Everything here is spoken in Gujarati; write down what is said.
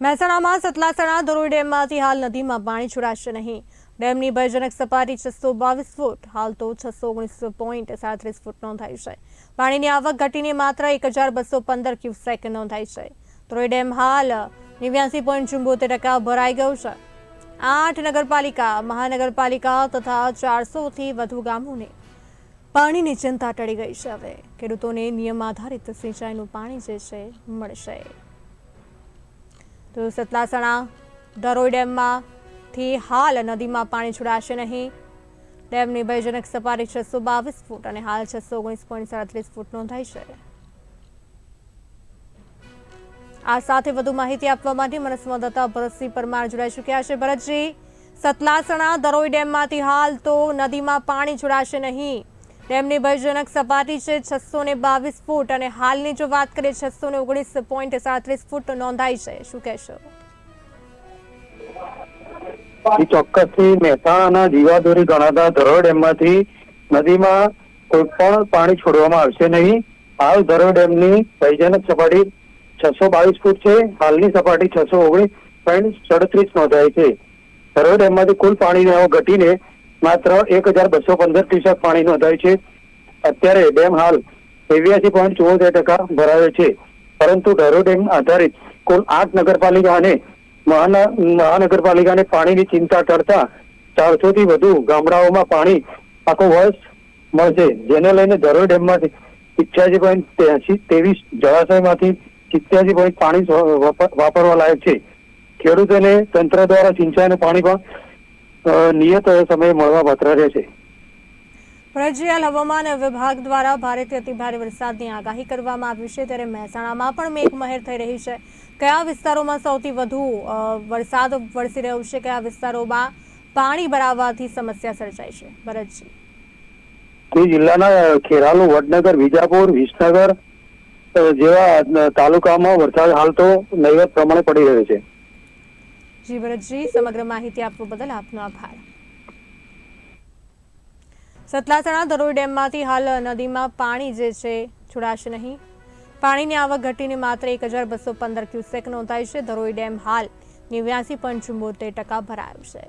મહેસાણામાં સતલાસણા ધરોઈ ડેમમાંથી હાલ નદીમાં પાણી છોડાશે નહીં. ડેમની ભયજનક સપાટી છસો બાવીસ ફૂટ, હાલ તો છસો ઓગણીસ પોઈન્ટ સાડત્રીસ ફૂટ નોંધાઈ છે. પાણીની આવક ઘટીને માત્ર એક હજાર બસો પંદર ક્યુસેક નોંધાઈ છે. ધરોઈ ડેમ હાલ નેવ્યાસી પોઈન્ટ ચુંબોતેર ટકા ભરાઈ ગયું છે. આઠ નગરપાલિકા, મહાનગરપાલિકા તથા ચારસોથી વધુ ગામોને પાણીની ચિંતા ટળી ગઈ છે હવે. ખેડૂતોને નિયમ આધારિત સિંચાઈનું પાણી જે છે, મળશે. તો સતલાસણા ધરોઈ ડેમમાંથી હાલ નદીમાં પાણી છોડાશે નહીં. ડેમની ભયજનક સપાટી છસો બાવીસ ફૂટ અને હાલ છસો ઓગણીસ પોઈન્ટ સાડત્રીસ ફૂટ નોંધાઈ છે. આ સાથે વધુ માહિતી આપવા માટે મને સંવાદદાતા ભરતસિંહ પરમાર જોડાઈ ચૂક્યા છે. ભરતજી, સતલાસણા દરોઈ ડેમમાંથી હાલ તો નદીમાં પાણી છોડાશે નહીં. ડેમની ભયજનક સપાટી છે છસો ને બાવીસ ફૂટ અને હાલની જો વાત કરીએ, છસો ને ઓગણીસ પોઈન્ટ સાડત્રીસ ફૂટ નોંધાઈ છે. શું કહેશો? ચોક્કસથી મહેસાણાના જીવાદોરી ગણાતા ધરોડ ડેમમાંથી નદીમાં કોઈ પણ પાણી છોડવામાં આવશે નહીં. હાલ ધરોડ ડેમની ભયજનક સપાટી છસો બાવીસ ફૂટ છે. હાલની સપાટી છસો ઓગણીસ પોઈન્ટ સડત્રીસ નોંધાઈ છે. ધરોડ ડેમમાંથી કુલ પાણીની ઘટીને માત્ર એક હજાર બસો પંદર ક્યુસેક પાણી નોંધાય છે. અત્યારે ડેમ હાલ એવ્યાસી પોઈન્ટ ચુમ્મોતેર ટકા ભરાયો છે. પરંતુ ઢરો ડેમ આધારિત કુલ આઠ નગરપાલિકા અને મહાનગરપાલિકાને પાણીની ચિંતા ટળતા ચારસો થી વધુ ગામડાઓમાં પાણી આખો વર્ષ મળશે. જેને લઈને ધરોઈ ડેમમાંથી ઇઠ્યાસી પોઈન્ટ ત્યાસી, ત્રેવીસ જળાશયમાંથી સિત્યાસી પોઈન્ટ પાણી વાપરવા લાયક છે. ખેડૂતોને તંત્ર દ્વારા સિંચાઈનું પાણી પણ નિયત સમયે મળવા પાત્ર રહેશે ભરતજી હાલ હવામાન વિભાગ દ્વારા ભારેથી અતિભારે વરસાદની આગાહી કરવામાં આવી છે. ત્યારે મહેસાણામાં પણ મેઘમહેર થઈ રહી છે. કયા વિસ્તારોમાં સૌથી વધુ વરસાદ વરસી રહ્યો છે? કયા વિસ્તારોમાં પાણી ભરાવાથી સમસ્યા સર્જાઈ છે? ભરતજી. જિલ્લાના ખેરાલુ વડનગર વિજાપુર વિસનગર જેવા તાલુકામાં વરસાદ હાલ તો નહીવત પ્રમાણે પડી રહ્યો છે. જી સમગ્ર માહિતી આપવા બદલ આપનો આભાર. સતલાસણા ધરોઈ ડેમમાંથી હાલ નદીમાં પાણી જે છે, છોડાશે નહીં. પાણીની આવક ઘટીને માત્ર એક હજાર બસો પંદર ક્યુસેક નોંધાઈ છે. ધરોઈ ડેમ હાલ નેવ્યાસી પોઈન્ટ ચુંબોતેર ટકા ભરાયો છે.